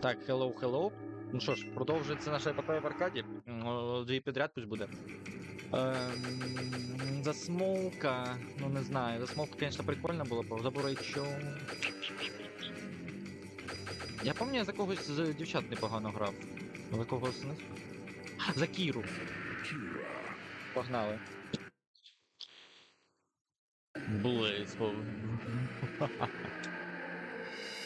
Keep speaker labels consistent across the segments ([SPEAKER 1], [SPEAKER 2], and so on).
[SPEAKER 1] Так, hello, hello. Ну що ж, продовжується наша епопея в аркаді. Дві підряд пусть буде. Ем, засмолка. Ну не знаю. Засмолка, конечно, прикольно було, бо заборайчо. Я пам'ятаю, я за когось з дівчат непогано грав. За когось не. За Кіру. Погнали. Близько.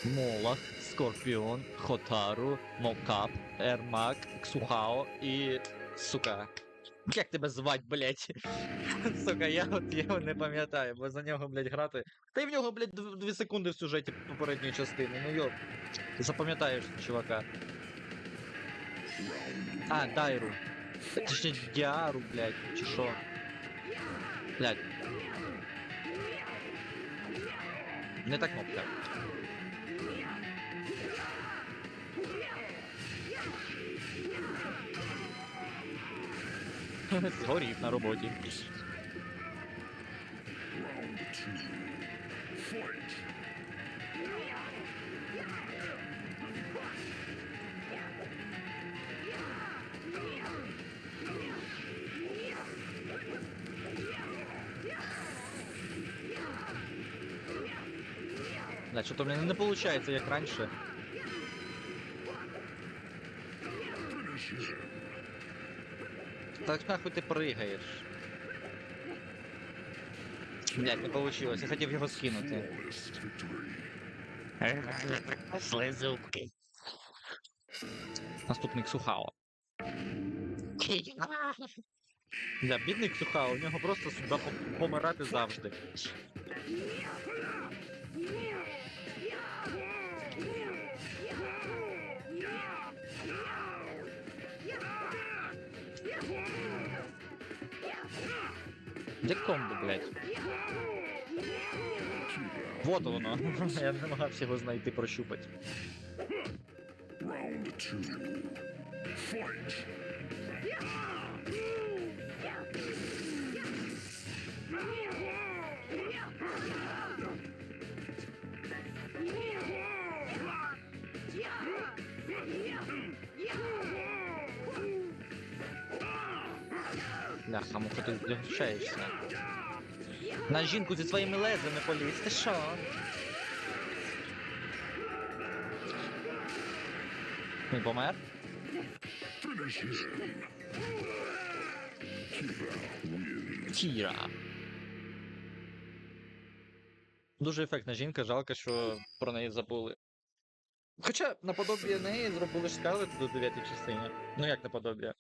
[SPEAKER 1] Молах, Скорпіон, Хотару, Мокап, Ермак, Ксухао і. Сука. Як тебе звать, блять? Сука, я от його не пам'ятаю, бо за нього, блять, грати. Та й в нього, блять, дв- дві секунди в сюжеті попередньої частини. Ну. Ти запам'ятаєш чувака. А, Дайру. Точніше, Діару, блять, чи що. Блять. Не та кнопка. Згорів на роботі. Да, что-то, блин, не получается, як раньше. Так нахуй ти пригаєш. Блять, не получилось, я хотів його скинути.
[SPEAKER 2] Слизуки.
[SPEAKER 1] Наступник Сухао. Бля, бідний Сухао, у нього просто сюди помирати завжди. Де комбо, блядь? Вот воно. Я не намагався його знайти, прощупати.
[SPEAKER 2] Round two. Fight.
[SPEAKER 1] Бляха, муха, ти захищаєшся. На жінку зі своїми лезами поліз, ти що? Він помер? Тіра. Дуже ефектна жінка, жалко, що про неї забули. Хоча наподобі неї зробили Скарлет до 9 частині. Ну як наподобі?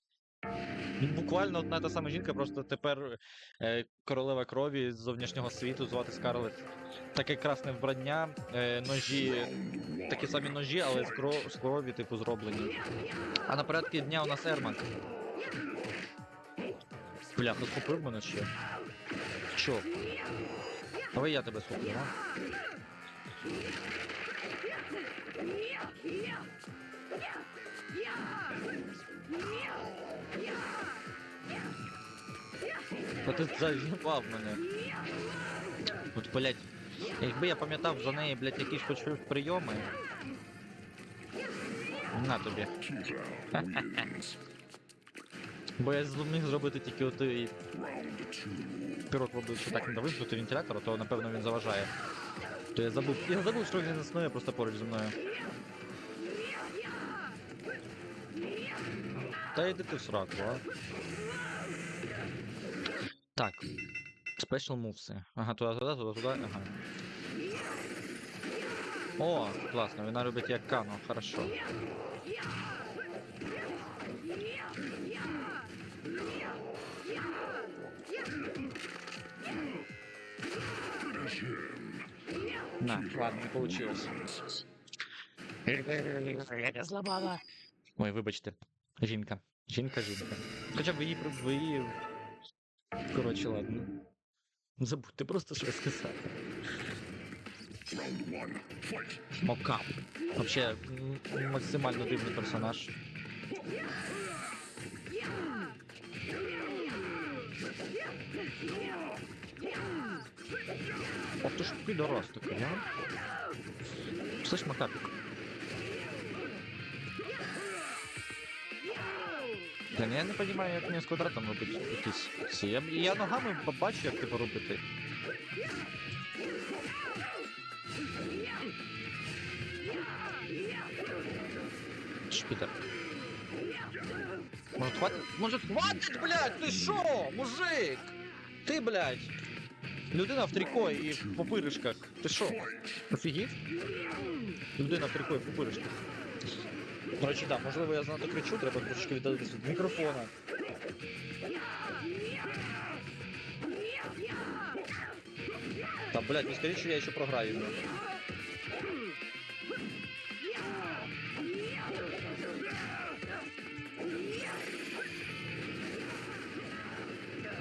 [SPEAKER 1] Буквально одна та сама жінка, просто тепер е, королева крові з зовнішнього світу звати Скарлет. Таке красне вбрання, е, ножі, такі самі ножі, але з, кро- з крові, типу, зроблені. А на порядку дня у нас Ермак. Бля, ну схопив мене ще. Чо? Давай я тебе схоплю, а? Та ти заїбав мене. От, блять, якби я пам'ятав за неї, блять, якісь хоч прийоми. На тобі. Бо я зміг зробити тільки от і
[SPEAKER 2] Round two.
[SPEAKER 1] пірот в обличчя так не довимкнути вентилятор, то напевно він заважає. То я забув. Я забув, що він існує просто поруч зі мною. Та йди ти в сраку, а. Так. Special moves. Ага, туди, туди, туди, туди, ага. О, класно, вона любить як кану, хорошо. На, ладно, не получилось.
[SPEAKER 2] Я зламала.
[SPEAKER 1] Ой, вибачте. Жінка. Жінка, жінка. Хоча б її ви її. Коротше, ладно. Забудьте просто що.
[SPEAKER 2] Round
[SPEAKER 1] Мокап. Вообще максимально дивний персонаж. Ох ти ж підорос такий, а? Слышь, Макапик. Блін, я не розумію, як мені з квадратом робити якісь ці. Я, я ногами побачу, як типу робити. Шпітер. Може хватить? Може хватить, блядь, ти шо, мужик? Ти, блядь. Людина в трико і в попиришках. Ти шо? Офігів? Людина в трико і в попиришках. До речі, так, можливо, я занадто кричу, треба трошки віддалитися від мікрофона. Та, блядь, скажіть, що я ще програю.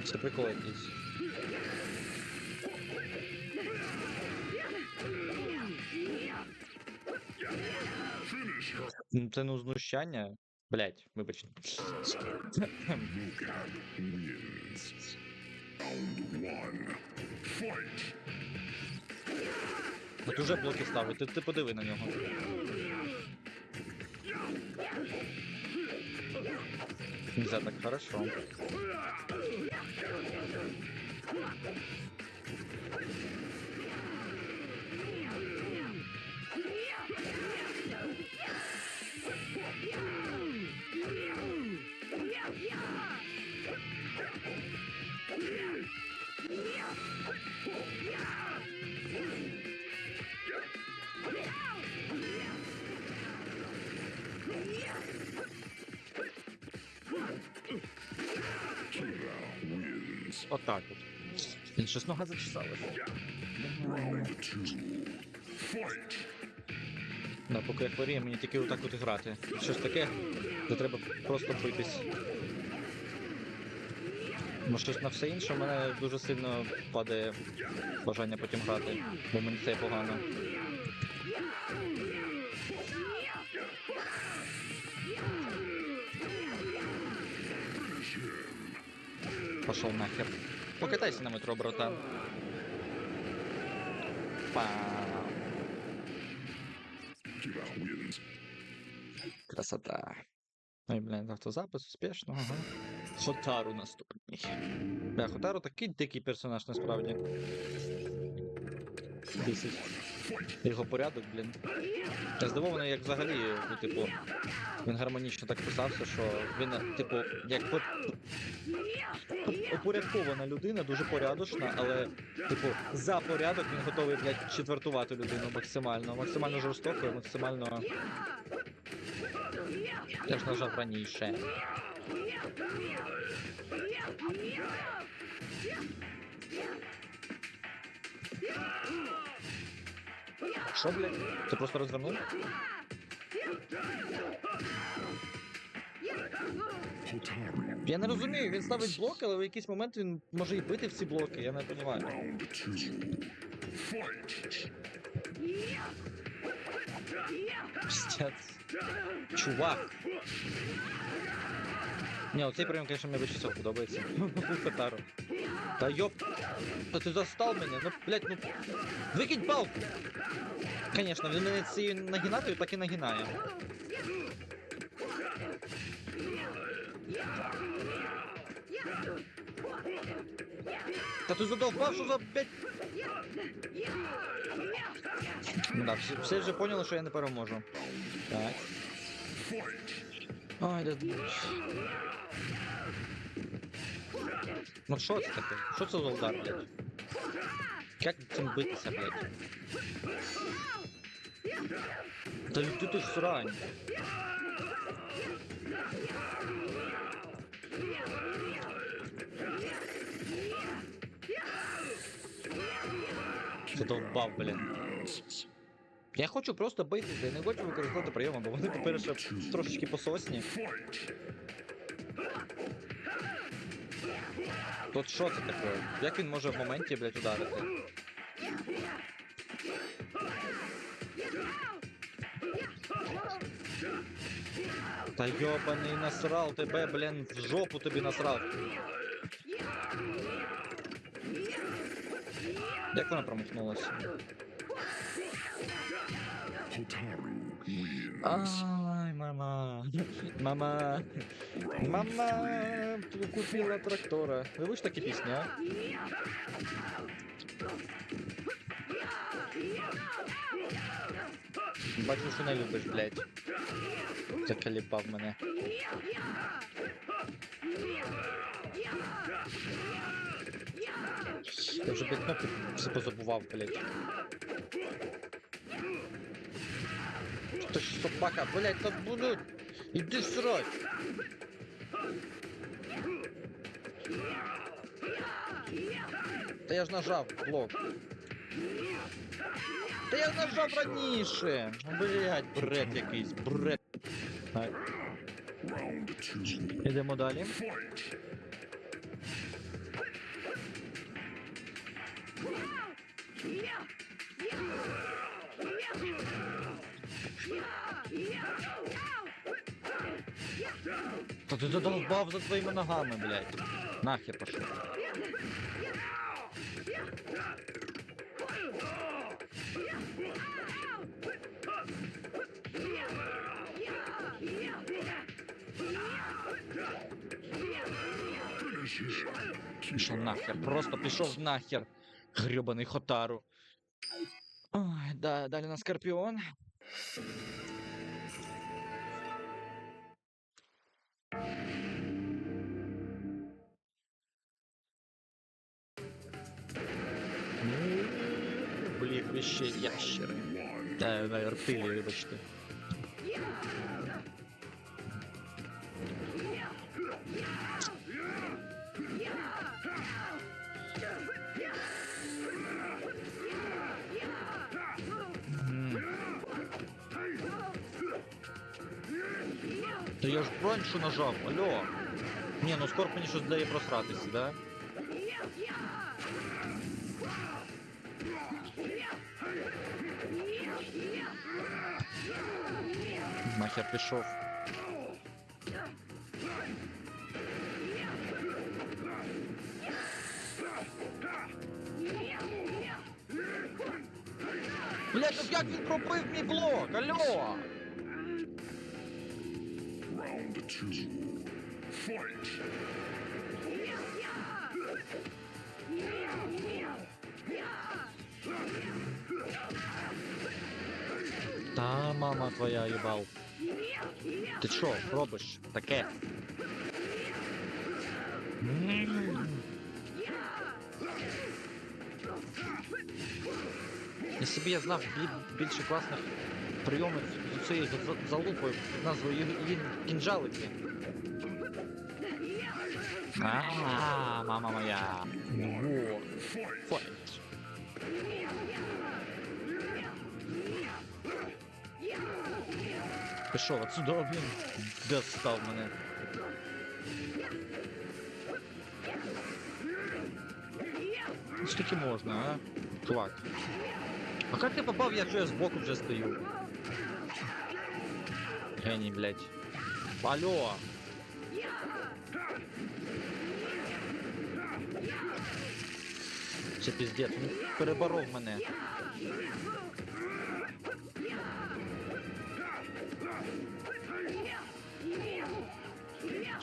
[SPEAKER 1] Це прикол якийсь. Це ну знущання. Блять, вибачте. От уже блоки ставить, ти, ти подиви на нього. Нельзя так хорошо. Отак от. Він щось нога зачесалась.
[SPEAKER 2] Round
[SPEAKER 1] Да, поки я хворію, мені тільки отак от грати. Щось таке, де треба просто битись. Щось на все інше в мене дуже сильно падає бажання потім грати, бо мені це погано. Пошел нахер. Покатайся на метро, братан. Пау.
[SPEAKER 2] Kira wins.
[SPEAKER 1] Красота. Ой, блін, автозапис успішно, ага. Хотару наступний. Бля, Хотару такий дикий персонаж насправді. Бісить. Його порядок, блін. Я здивований, як взагалі, ну, типу, він гармонічно так писався, що він, типу, як по... упорядкована людина, дуже порядочна, але, типу, за порядок він готовий, блядь, четвертувати людину максимально. Максимально жорстоко, максимально. Я ж нажав раніше. Що, блядь? Ти просто розвернув? Я не розумію, він ставить блоки, але в якийсь момент він може і бити в ці блоки, я не розумію. Чувак. Ні, оцей прийом, звісно, мені більше всього подобається. Катару. Та йоп. Та ти застал мене, ну, блядь, ну. Викинь палку! Конечно, він мене цією нагинатою так і нагинає. Та ти задовбав, що за блядь... Ну да, всі, всі вже поняли, що я не переможу. Так. Ой, да... Ну що це таке? Що це за удар, блядь? Як цим битися, блядь? Та ти ти срань. Задовбав, блін. Я хочу просто битися, я не хочу використовувати прийоми, бо вони, по-перше, трошечки пососні. Тут що це таке? Як він може в моменті, блядь, ударити? Та йобаний насрал тебе, блін, в жопу тобі насрав. Як вона промахнулася?
[SPEAKER 2] Hotaru wins.
[SPEAKER 1] Ай, мама Мама. Мама.
[SPEAKER 2] Round
[SPEAKER 1] Мама
[SPEAKER 2] three.
[SPEAKER 1] купила трактора. Ви виш такі пісні, а? Бачу, що не любиш, блядь. Закаліпав мене. Я вже блядь, кнопки все позабував, блядь. Ти ж собака, блядь, та буду. Іди срать. Та я ж нажав блок. Та я нажав раніше. Блять, бред якийсь, бред. Так, ідемо далі.
[SPEAKER 2] Fight.
[SPEAKER 1] Та ти задолбав за твоїми ногами, блядь. Нахер пошел. Пішов нахер, просто пішов нахер. Гребаний Хотару. Ой, да, далі на Скорпіон. Блін, ви ще ящери. Та, на рептилії, вибачте. я ж броншу нажав, алло. Ні, ну скоро мені щось дає просратися, да? Нахер пішов. Блять, ну як він пробив мій блок? Алло!
[SPEAKER 2] Round two. Fight.
[SPEAKER 1] Та мама твоя їбал. Ти що, робиш таке? Якщо б я знав більше класних прийомів з цією за- залупою під назвою кінжалики. А, мама моя. Файт. Пішов отсюда, блін. Достав мене. Скільки можна, а? Чувак. А як ти попав, якщо я збоку вже стою? Геній, блядь. Алло! Це піздець, він переборов мене.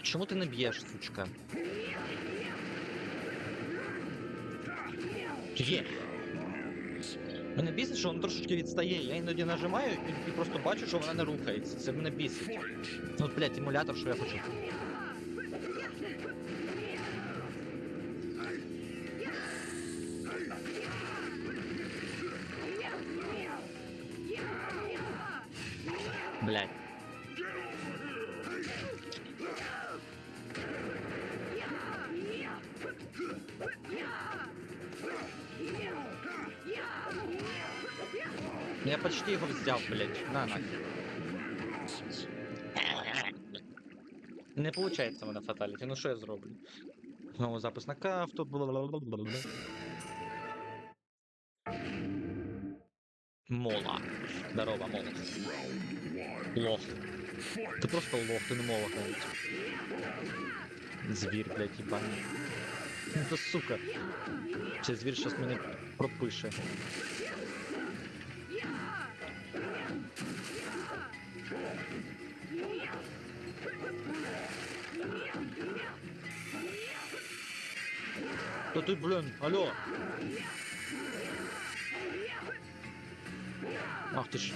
[SPEAKER 1] Чому ти не б'єш, сучка? Є. Мене бісить, що воно трошечки відстає. Я іноді нажимаю і, і просто бачу, що вона не рухається. Це мене бісить. Ну, от, блядь, емулятор, що я хочу. Блядь. Я почти його взяв, блядь. На нахер. Не получається мене фаталіті, ну що я зроблю? Знову запис на кафту. бла-бла-бла-бла-бла. Мола. Здорово, мола. Лох. Ти просто лох, ти не молох навіть. Звір, блядь, їбаний. Ну сука. Цей звір щас мене пропише. Та ти, блін, алло. Ах ти ж.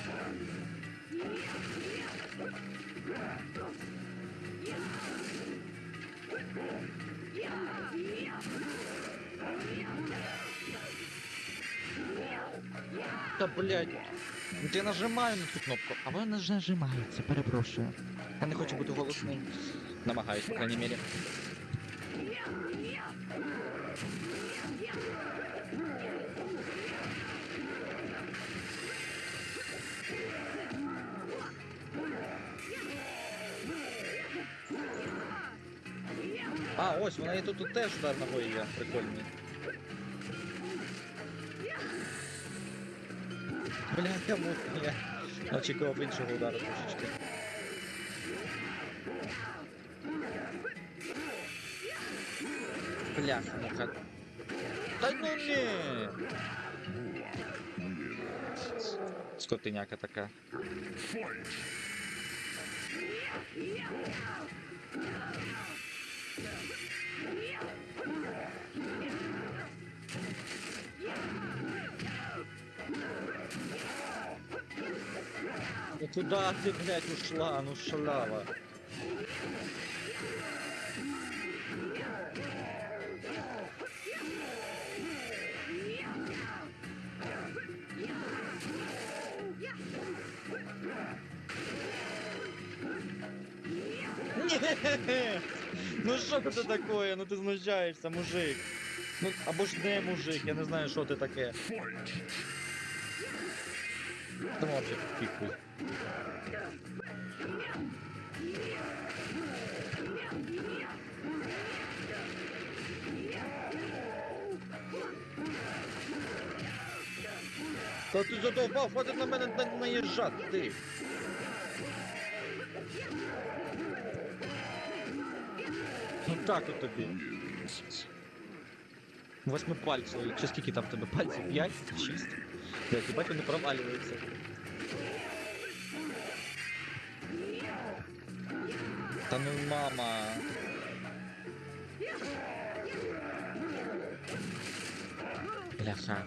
[SPEAKER 1] Та блядь. Я нажимаю на цю кнопку, а вона ж нажимається, перепрошую. Я не хочу бути голосним. Намагаюсь, по крайній мірі. А, ось, вона і тут, тут теж удар ногою є, прикольний. Бля, я мут, я очікував іншого удару трошечки. Бляха, муха. Та ну ні! Скотиняка така.
[SPEAKER 2] Fight!
[SPEAKER 1] Ну куда ты, блядь, ушла? Ну шалава. Що це таке? Ну ти знущаєшся, мужик. Ну або ж не мужик, я не знаю, що ти таке. Та вообще піхуй. Та ти задовбав, хватить на мене на- наїжджати. Ну так от тобі. Восьми пальців, чи скільки там в тебе пальців? П'ять? Шість? Блять, їбать вони провалюються. Та ну мама. Бляха.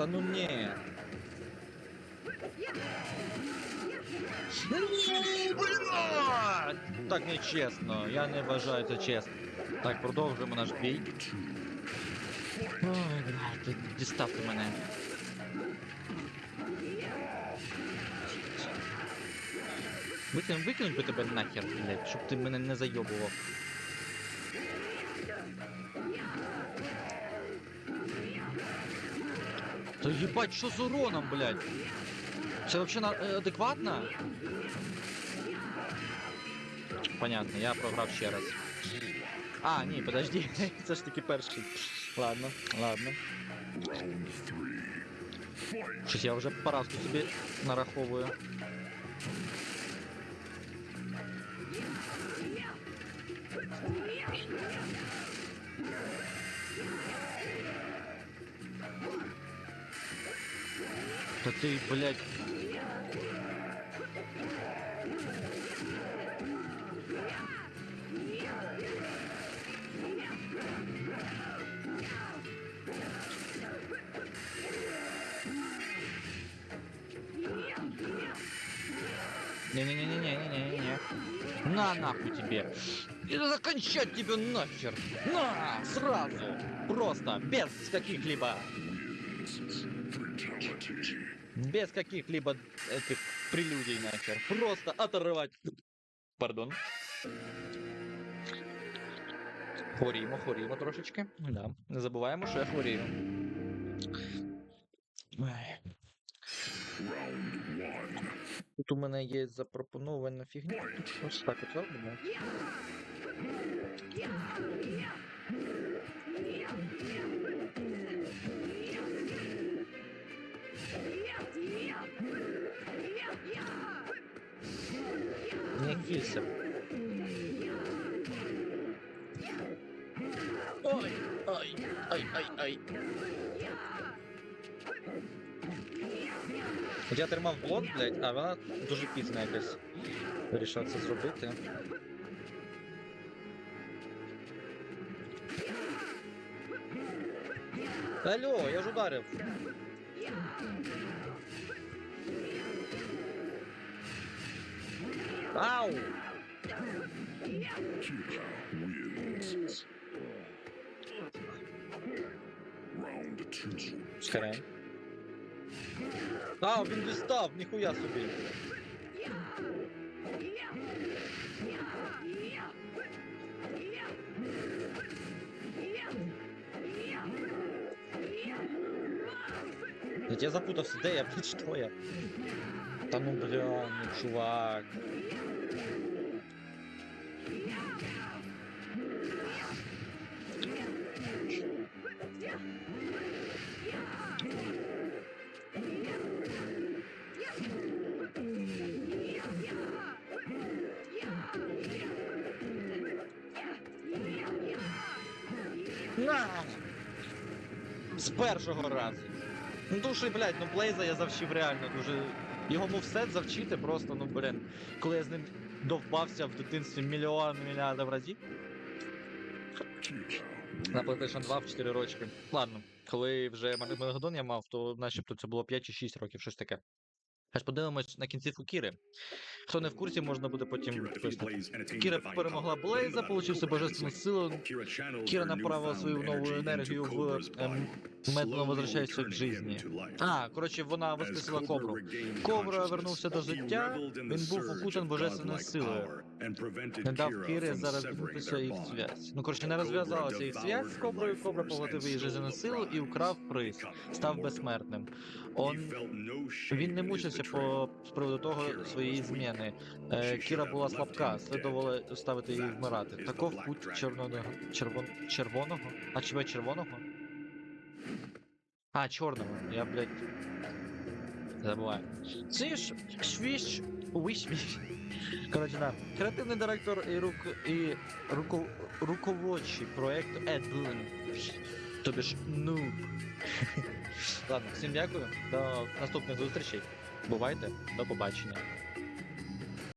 [SPEAKER 1] Та ну ні. Ні, блядь! Так нечесно, я не вважаю це чесно. Так, продовжуємо наш бій. Ой, блядь, ти дістав ти мене. Викинь, викинуть би тебе нахер, блядь, щоб ти мене не зайобував. Та їбать, що з уроном, блядь? Це вообще на... е, адекватно? Понятно, я програв ще раз. А, ні, подожди, це ж таки перший. Ладно, ладно.
[SPEAKER 2] Round three. Fight!
[SPEAKER 1] Щось я вже поразку собі нараховую. Ти, блядь. Не-не-не-не-не-не-не. На нахуй тебе. И закончать тебе нахер. На, сразу. Просто, без каких-либо. без каких-либо этих прелюдий нахер. Просто оторвать. Пардон. Хворіємо, хворіємо трошечки. Да. Не забуваємо, що я хворію. Ой.
[SPEAKER 2] Round one.
[SPEAKER 1] Тут у мене є запропонована фігня. Ось так от зробимо. Не кійся. Ой, ой, ой, ой, ой. От я тримав блок, блядь, а вона дуже пізно якось вирішила це зробити. Алло, я ж ударив. Ау!
[SPEAKER 2] Kira wins. Round two.
[SPEAKER 1] Чекай. А, він дістав, ніхуя собі. Блядь, я запутався, де я, блядь, що я? Та ну бля, ну чувак. На! З першого разу. Ну що, блядь, ну Блейза я завчив реально дуже. Його мувсет завчити просто, ну блін. Коли я з ним довбався в дитинстві мільйон мільярдів разів. На. PlayStation 2 в 4 рочки. Ладно, коли вже Мегадон я мав, то начебто це було 5 чи 6 років, щось таке. Аж подивимось на кінці Кіри. Хто не в курсі, можна буде потім пояснити.
[SPEAKER 3] Attained
[SPEAKER 1] Кіра перемогла. Блейза, получився божественну силу. Кіра направила свою нову енергію в ем, медленно возвращається к
[SPEAKER 3] life.
[SPEAKER 1] А, коротше, вона воскресила
[SPEAKER 3] Cobra
[SPEAKER 1] кобру. Кобра вернувся до життя, він був окутан божественною силою. Не дав Кірі зараз їх зв'язь. Ну, коротше, не розв'язалася їх зв'язь з Коброю, Кобра поглотив її жизненну силу і вкрав приз. Став безсмертним. Он... Він не мучився по з приводу того своєї зміни. Е, Кіра була слабка, слідувало ставити її вмирати. Таков путь червоного червон, червоного? А чого червоного? А, чорного. Я, блядь. Забуваю. Це ж швіш. Вишвіш. Коротше, да. Креативний директор і рук і руко, руководчий проекту Ед Тобі ж нуб. Ладно, всім дякую. До наступних зустрічей. Бувайте, до побачення.